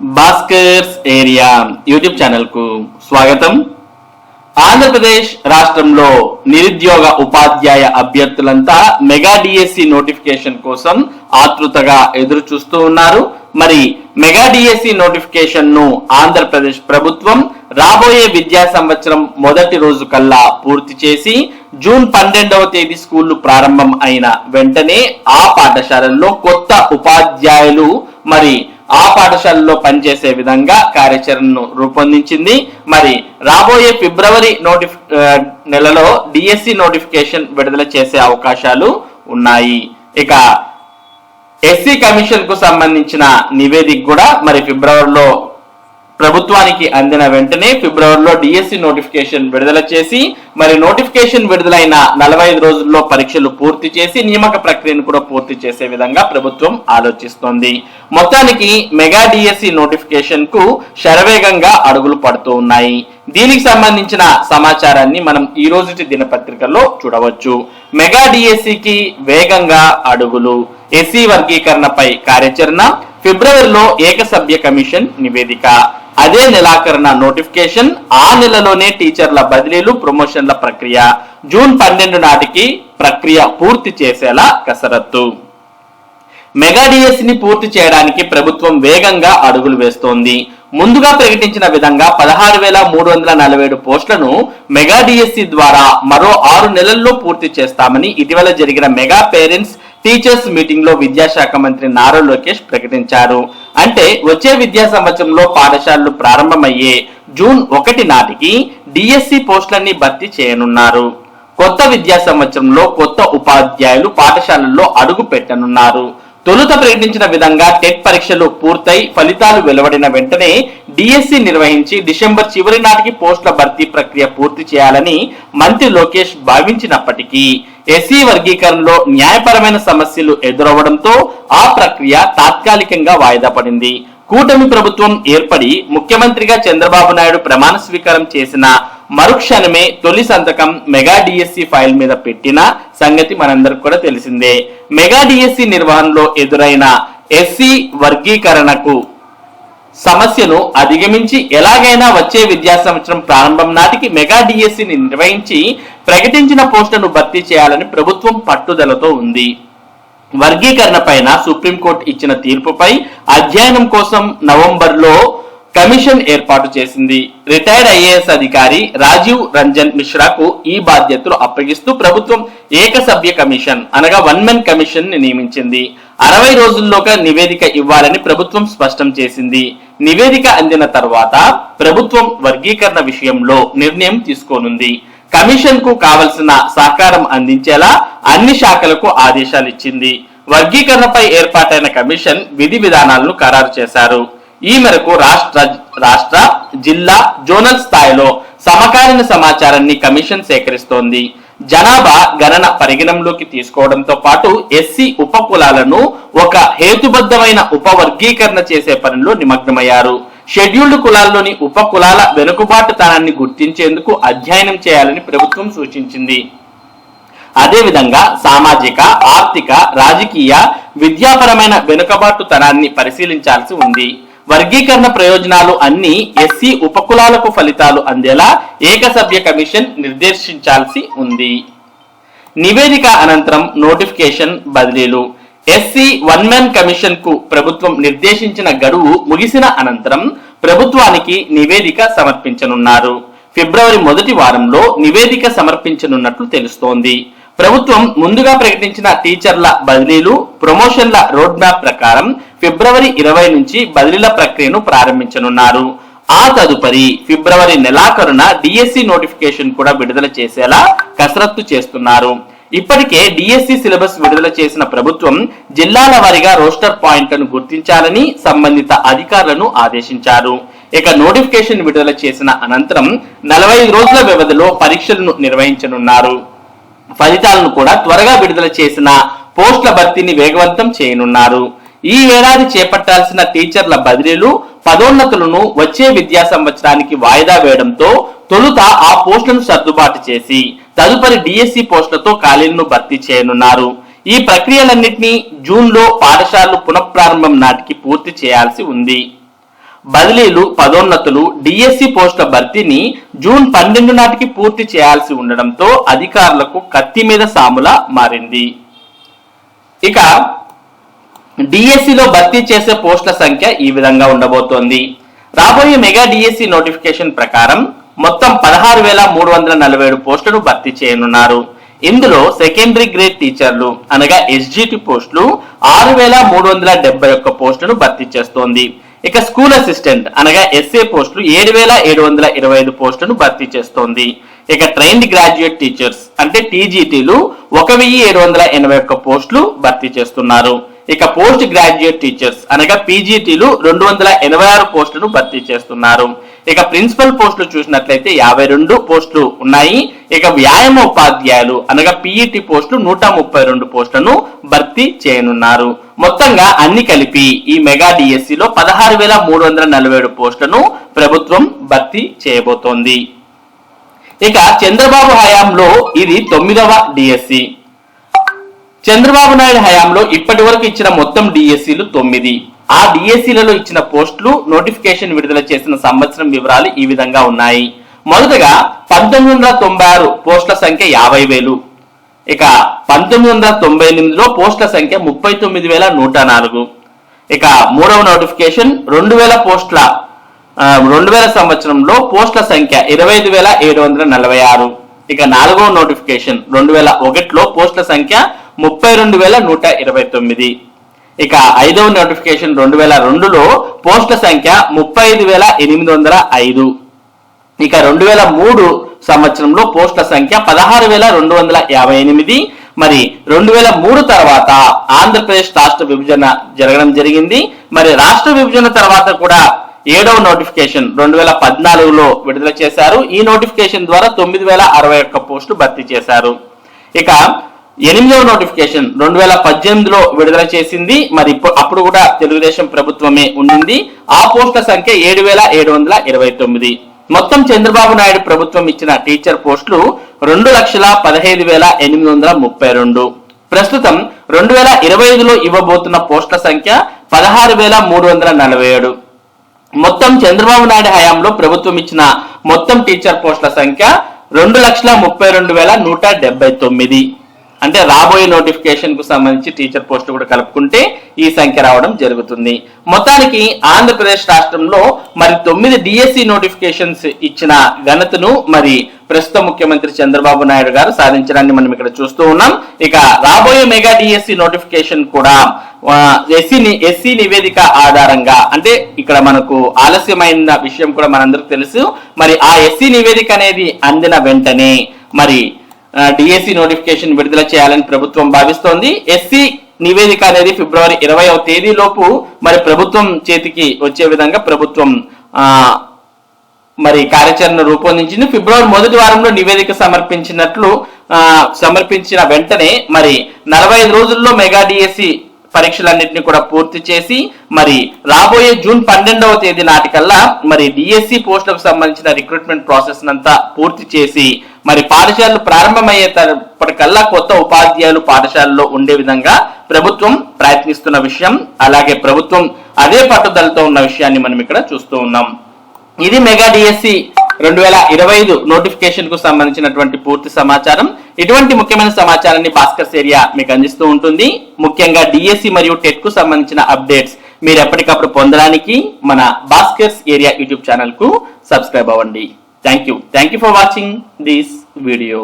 Bhaskar's area YouTube ఛానల్కు స్వాగతం. ఆంధ్రప్రదేశ్ రాష్ట్రంలో నిరుద్యోగ ఉపాధ్యాయ అభ్యర్థులంతా మెగా డిఎస్సి నోటిఫికేషన్ కోసం ఆతృతగా ఎదురు చూస్తూ ఉన్నారు. మరి మెగా డిఎస్సి నోటిఫికేషన్ను ఆంధ్రప్రదేశ్ ప్రభుత్వం రాబోయే విద్యా సంవత్సరం మొదటి రోజు కల్లా పూర్తి చేసి జూన్ పన్నెండవ తేదీ స్కూళ్ళు ప్రారంభం అయిన వెంటనే ఆ పాఠశాలల్లో కొత్త ఉపాధ్యాయులు మరి ఆ పాఠశాలలో పనిచేసే విధంగా కార్యాచరణను రూపొందించింది. మరి రాబోయే ఫిబ్రవరి నోటిఫి నెలలో డిఎస్సి నోటిఫికేషన్ విడుదల చేసే అవకాశాలు ఉన్నాయి. ఇక ఎస్సీ కమిషన్కు సంబంధించిన నివేదిక కూడా మరి ఫిబ్రవరిలో ప్రభుత్వానికి అందిన వెంటనే ఫిబ్రవరిలో డిఎస్సి నోటిఫికేషన్ విడుదల చేసి మరి నోటిఫికేషన్ విడుదలైన నలభై ఐదు రోజుల్లో పరీక్షలు పూర్తి చేసి నియామక ప్రక్రియను కూడా పూర్తి చేసే విధంగా ప్రభుత్వం ఆలోచిస్తోంది. మొత్తానికి మెగా డిఎస్సి నోటిఫికేషన్కు శరవేగంగా అడుగులు పడుతూ ఉన్నాయి. దీనికి సంబంధించిన సమాచారాన్ని మనం ఈ రోజుటి దినపత్రికలో చూడవచ్చు. మెగా డిఎస్సికి వేగంగా అడుగులు. ఎస్సీ వర్గీకరణపై కార్యాచరణ ఫిబ్రవరిలో ఏకసభ్య కమిషన్ నివేదిక. అదే నెలాఖరున నోటిఫికేషన్ ఆ నెలలోనే టీచర్ల బదిలీలు ప్రమోషన్ల ప్రక్రియ. జూన్ పన్నెండు నాటికి ప్రక్రియ పూర్తి చేసేలా కసరత్తు. మెగాడిఎస్ని పూర్తి చేయడానికి ప్రభుత్వం వేగంగా అడుగులు వేస్తోంది. ముందుగా ప్రకటించిన విధంగా పదహారు వేల మూడు వందల నలభై ఏడు పోస్టులను మెగా డిఎస్సి ద్వారా మరో ఆరు నెలల్లో పూర్తి చేస్తామని ఇటీవల జరిగిన మెగా పేరెంట్స్ టీచర్స్ మీటింగ్లో విద్యాశాఖ మంత్రి నారా లోకేష్ ప్రకటించారు. అంటే వచ్చే విద్యా సంవత్సరంలో పాఠశాలలు ప్రారంభమయ్యే జూన్ ఒకటి నాటికి డిఎస్సి పోస్టులన్నీ భర్తీ చేయనున్నారు. కొత్త విద్యా సంవత్సరంలో కొత్త ఉపాధ్యాయులు పాఠశాలల్లో అడుగు పెట్టనున్నారు. తొలుత ప్రకటించిన విధంగా టెట్ పరీక్షలు పూర్తయి ఫలితాలు వెలువడిన వెంటనే డిఎస్సి నిర్వహించి డిసెంబర్ చివరి నాటికి పోస్టుల భర్తీ ప్రక్రియ పూర్తి చేయాలని మంత్రి లోకేష్ భావించినప్పటికీ ఎస్సీ వర్గీకరణలో న్యాయపరమైన సమస్యలు ఎదురవడంతో ఆ ప్రక్రియ తాత్కాలికంగా వాయిదా పడింది. కూటమి ప్రభుత్వం ఏర్పడి ముఖ్యమంత్రిగా చంద్రబాబు నాయుడు ప్రమాణ స్వీకారం చేసిన మరుక్షణమే తొలి సంతకం మెగా డిఎస్సి ఫైల్ మీద పెట్టిన సంగతి మనందరికి కూడా తెలిసిందే. మెగా డిఎస్సి నిర్వహణలో ఎదురైన ఎస్సీ వర్గీకరణకు సమస్యను అధిగమించి ఎలాగైనా వచ్చే విద్యా సంవత్సరం ప్రారంభం నాటికి మెగా డిఎస్సిని నిర్వహించి ప్రకటించిన పోస్టులను భర్తీ చేయాలని ప్రభుత్వం పట్టుదలతో ఉంది. వర్గీకరణ పైన సుప్రీంకోర్టు ఇచ్చిన తీర్పుపై అధ్యయనం కోసం నవంబర్లో కమిషన్ ఏర్పాటు చేసింది. రిటైర్డ్ ఐఏఎస్ అధికారి రాజీవ్ రంజన్ మిశ్రాకు ఈ బాధ్యతలు అప్పగిస్తూ ప్రభుత్వం ఏకసభ్య కమిషన్ అనగా వన్ మెన్ కమిషన్ని నియమించింది. అరవై రోజుల్లోగా నివేదిక ఇవ్వాలని ప్రభుత్వం స్పష్టం చేసింది. నివేదిక అందిన తర్వాత ప్రభుత్వం వర్గీకరణ విషయంలో నిర్ణయం తీసుకోనుంది. కమిషన్కు కావలసిన సహకారం అందించేలా అన్ని శాఖలకు ఆదేశాలు ఇచ్చింది. వర్గీకరణపై ఏర్పాటైన కమిషన్ విధి విధానాలను ఖరారు చేశారు. ఈ మేరకు రాష్ట్ర రాష్ట్ర జిల్లా జోనల్ స్థాయిలో సమకాలీన సమాచారాన్ని కమిషన్ సేకరిస్తోంది. జనాభా గణన పరిగణంలోకి తీసుకోవడంతో పాటు ఎస్సీ ఉపకులాలను ఒక హేతుబద్ధమైన ఉపవర్గీకరణ చేసే పనిలో నిమగ్నమయ్యారు. షెడ్యూల్డ్ కులాల్లోని ఉపకులాల వెనుకబాటుతనాన్ని గుర్తించేందుకు అధ్యయనం చేయాలని ప్రభుత్వం సూచించింది. అదేవిధంగా సామాజిక ఆర్థిక రాజకీయ విద్యాపరమైన వెనుకబాటుతనాన్ని పరిశీలించాల్సి ఉంది. వర్గీకరణ ప్రయోజనాలు అన్ని ఎస్సీ ఉపకులాలకు ఫలితాలు అందేలా ఏకసభ్య కమిషన్ నిర్దేశించాల్సి ఉంది. నివేదిక అనంతరం నోటిఫికేషన్ బదిలీలు. ఎస్సీ వన్ మ్యాన్ కమిషన్కు ప్రభుత్వం నిర్దేశించిన గడువు ముగిసిన అనంతరం ప్రభుత్వానికి నివేదిక సమర్పించనున్నారు. ఫిబ్రవరి మొదటి వారంలో నివేదిక సమర్పించనున్నట్లు తెలుస్తోంది. ప్రభుత్వం ముందుగా ప్రకటించిన టీచర్ల బదిలీలు ప్రమోషన్ల రోడ్ మ్యాప్ ప్రకారం ఫిబ్రవరి ఇరవై నుంచి బదిలీల ప్రక్రియను ప్రారంభించనున్నారు. ఆ తదుపరి ఫిబ్రవరి నెలాఖరున డిఎస్సి నోటిఫికేషన్ కూడా విడుదల చేసేలా కసరత్తు చేస్తున్నారు. ఇప్పటికే డిఎస్సి సిలబస్ విడుదల చేసిన ప్రభుత్వం జిల్లాల వారీగా రోస్టర్ పాయింట్లను గుర్తించాలని సంబంధిత అధికారులను ఆదేశించారు. ఇక నోటిఫికేషన్ విడుదల చేసిన అనంతరం నలభై రోజుల వ్యవధిలో పరీక్షలను నిర్వహించనున్నారు. ఫలితాలను కూడా త్వరగా విడుదల చేసిన పోస్టుల భర్తీని వేగవంతం చేయనున్నారు. ఈ ఏడాది చేపట్టాల్సిన టీచర్ల బదిలీలు పదోన్నతులను వచ్చే విద్యా సంవత్సరానికి వాయిదా వేయడంతో తొలుత ఆ పోస్టులను సర్దుబాటు చేసి తదుపరి డిఎస్సి పోస్టులతో ఖాళీలను భర్తీ చేయనున్నారు. ఈ ప్రక్రియలన్నింటినీ జూన్లో పాఠశాలలు పునఃప్రారంభం నాటికి పూర్తి చేయాల్సి ఉంది. బదిలీలు పదోన్నతులు డిఎస్సి పోస్టుల భర్తీని జూన్ పన్నెండు నాటికి పూర్తి చేయాల్సి ఉండడంతో అధికారులకు కత్తి మీద సాముల మారింది. ఇక డిఎస్సిలో భర్తీ చేసే పోస్టుల సంఖ్య ఈ విధంగా ఉండబోతోంది. రాబోయే మెగా డిఎస్సి నోటిఫికేషన్ ప్రకారం మొత్తం పదహారు వేల మూడు వందల నలభై ఏడు పోస్టులు భర్తీ చేయనున్నారు. ఇందులో సెకండరీ గ్రేడ్ టీచర్లు అనగా ఎస్జిటి పోస్టులు ఆరు వేల మూడు వందల డెబ్బై ఒక్క పోస్టులను భర్తీ చేస్తోంది. ఇక స్కూల్ అసిస్టెంట్ అనగా ఎస్ఏ పోస్టులు ఏడు వేల ఏడు వందల ఇరవై ఐదు పోస్టులను భర్తీ చేస్తోంది. ఇక ట్రైన్డ్ గ్రాడ్యుయేట్ టీచర్స్ అంటే టీజీటీలు ఒక వెయ్యి ఏడు వందల ఎనభై ఒక్క పోస్టులు భర్తీ చేస్తున్నారు. ఇక పోస్ట్ గ్రాడ్యుయేట్ టీచర్స్ అనగా పీజీటీలు రెండు వందల ఎనభై ఆరు పోస్టులను భర్తీ చేస్తున్నారు. ఇక ప్రిన్సిపల్ పోస్టులు చూసినట్లయితే యాభై రెండు పోస్టులు ఉన్నాయి. ఇక వ్యాయామ ఉపాధ్యాయులు అనగా పీఈటీ పోస్టులు నూట ముప్పై రెండు పోస్టులను భర్తీ చేయనున్నారు. మొత్తంగా అన్ని కలిపి ఈ మెగా డిఎస్సిలో పదహారు వేల మూడు వందల నలభై ఏడు పోస్టులను ప్రభుత్వం భర్తీ చేయబోతోంది. ఇక చంద్రబాబు హయాంలో ఇది తొమ్మిదవ డిఎస్సి చంద్రబాబు నాయుడు హయాంలో ఇప్పటి వరకు ఇచ్చిన మొత్తం డిఎస్సీలు తొమ్మిది. ఆ డిఎస్సీలలో ఇచ్చిన పోస్టులు నోటిఫికేషన్ విడుదల చేసిన సంవత్సరం వివరాలు ఈ విధంగా ఉన్నాయి. మొదటగా పంతొమ్మిది వందల తొంభై ఆరు పోస్టుల సంఖ్య యాభై వేలు. ఇక పంతొమ్మిది వందల తొంభై ఎనిమిదిలో పోస్టుల సంఖ్య ముప్పై తొమ్మిది వేల నూట నాలుగు. ఇక మూడవ నోటిఫికేషన్ రెండు వేల పోస్టుల రెండు వేల సంవత్సరంలో పోస్టుల సంఖ్య ఇరవై ఐదు వేల ఏడు వందల నలభై ఆరు. ఇక నాలుగవ నోటిఫికేషన్ రెండు వేల ఒకటిలో పోస్టుల సంఖ్య ముప్పై రెండు వేల నూట ఇరవై తొమ్మిది. ఇక ఐదవ నోటిఫికేషన్ రెండు వేల రెండులో పోస్టుల సంఖ్య ముప్పై ఐదు వేల ఎనిమిది వందల ఐదు. ఇక రెండు వేల మూడు సంవత్సరంలో పోస్టుల సంఖ్య పదహారు వేల రెండు వందల యాభై ఎనిమిది. మరి రెండు వేల మూడు తర్వాత ఆంధ్రప్రదేశ్ రాష్ట్ర విభజన జరగడం జరిగింది. మరి రాష్ట్ర విభజన తర్వాత కూడా ఏడవ నోటిఫికేషన్ రెండు వేల పద్నాలుగులో విడుదల చేశారు. ఈ నోటిఫికేషన్ ద్వారా తొమ్మిది వేల అరవై ఒక్క పోస్టులు భర్తీ చేశారు. ఇక ఎనిమిదవ నోటిఫికేషన్ రెండు వేల పద్దెనిమిదిలో విడుదల చేసింది. మరి ఇప్పుడు అప్పుడు కూడా తెలుగుదేశం ప్రభుత్వమే ఉండింది. ఆ పోస్టుల సంఖ్య ఏడు వేల ఏడు వందల ఇరవై తొమ్మిది. మొత్తం చంద్రబాబు నాయుడు ప్రభుత్వం ఇచ్చిన టీచర్ పోస్టులు రెండు లక్షల పదహైదు వేల ఎనిమిది వందల ముప్పై రెండు. ప్రస్తుతం రెండు వేల ఇరవై ఐదులో ఇవ్వబోతున్న పోస్టుల సంఖ్య పదహారు వేల మూడు వందల నలభై ఏడు. మొత్తం చంద్రబాబు నాయుడు హయాంలో ప్రభుత్వం ఇచ్చిన మొత్తం టీచర్ పోస్టుల సంఖ్య రెండు లక్షల ముప్పై రెండు వేల నూట డెబ్బై తొమ్మిది. అంటే రాబోయే నోటిఫికేషన్కు సంబంధించి టీచర్ పోస్టులు కూడా కలుపుకుంటే ఈ సంఖ్య రావడం జరుగుతుంది. మొత్తానికి ఆంధ్రప్రదేశ్ రాష్ట్రంలో మరి తొమ్మిది డిఎస్సి నోటిఫికేషన్స్ ఇచ్చిన ఘనతను మరి ప్రస్తుత ముఖ్యమంత్రి చంద్రబాబు నాయుడు గారు సాధించడాన్ని మనం ఇక్కడ చూస్తూ ఉన్నాం. ఇక రాబోయే మెగా డిఎస్సి నోటిఫికేషన్ కూడా ఎస్సీ ఎస్సీ నివేదిక ఆధారంగా అంటే ఇక్కడ మనకు ఆలస్యమైన విషయం కూడా మనందరికి తెలుసు. మరి ఆ ఎస్సీ నివేదిక అనేది అందిన వెంటనే మరి డిఎస్సి నోటిఫికేషన్ విడుదల చేయాలని ప్రభుత్వం భావిస్తోంది. ఎస్సీ నివేదిక అనేది ఫిబ్రవరి ఇరవైవ తేదీలోపు మరి ప్రభుత్వం చేతికి వచ్చే విధంగా ప్రభుత్వం మరి కార్యాచరణ రూపొందించింది. ఫిబ్రవరి మొదటి వారంలో నివేదిక సమర్పించినట్లు ఆ, సమర్పించిన వెంటనే మరి నలభై ఐదు రోజుల్లో మెగా డిఎస్సి పరీక్షలన్నింటినీ కూడా పూర్తి చేసి మరి రాబోయే జూన్ పన్నెండవ తేదీ నాటికల్లా మరి డిఎస్సి పోస్టులకు సంబంధించిన రిక్రూట్మెంట్ ప్రాసెస్ అంతా పూర్తి చేసి మరి పాఠశాలలు ప్రారంభమయ్యేటప్పటికల్లా కొత్త ఉపాధ్యాయులు పాఠశాలలో ఉండే విధంగా ప్రభుత్వం ప్రయత్నిస్తున్న విషయం అలాగే ప్రభుత్వం అదే పట్టుదలతో ఉన్న విషయాన్ని మనం ఇక్కడ చూస్తూ ఉన్నాం. ఇది మెగా డిఎస్సి రెండు వేల ఇరవై ఐదు నోటిఫికేషన్కు సంబంధించినటువంటి పూర్తి సమాచారం. ఇటువంటి ముఖ్యమైన సమాచారాన్ని భాస్కర్స్ ఏరియా మీకు అందిస్తూ ఉంటుంది. ముఖ్యంగా డిఎస్సి మరియు టెట్కు సంబంధించిన అప్డేట్స్ మీరు ఎప్పటికప్పుడు పొందడానికి మన భాస్కర్స్ ఏరియా యూట్యూబ్ ఛానల్కు సబ్స్క్రైబ్ అవ్వండి. Thank you thank you for watching this video.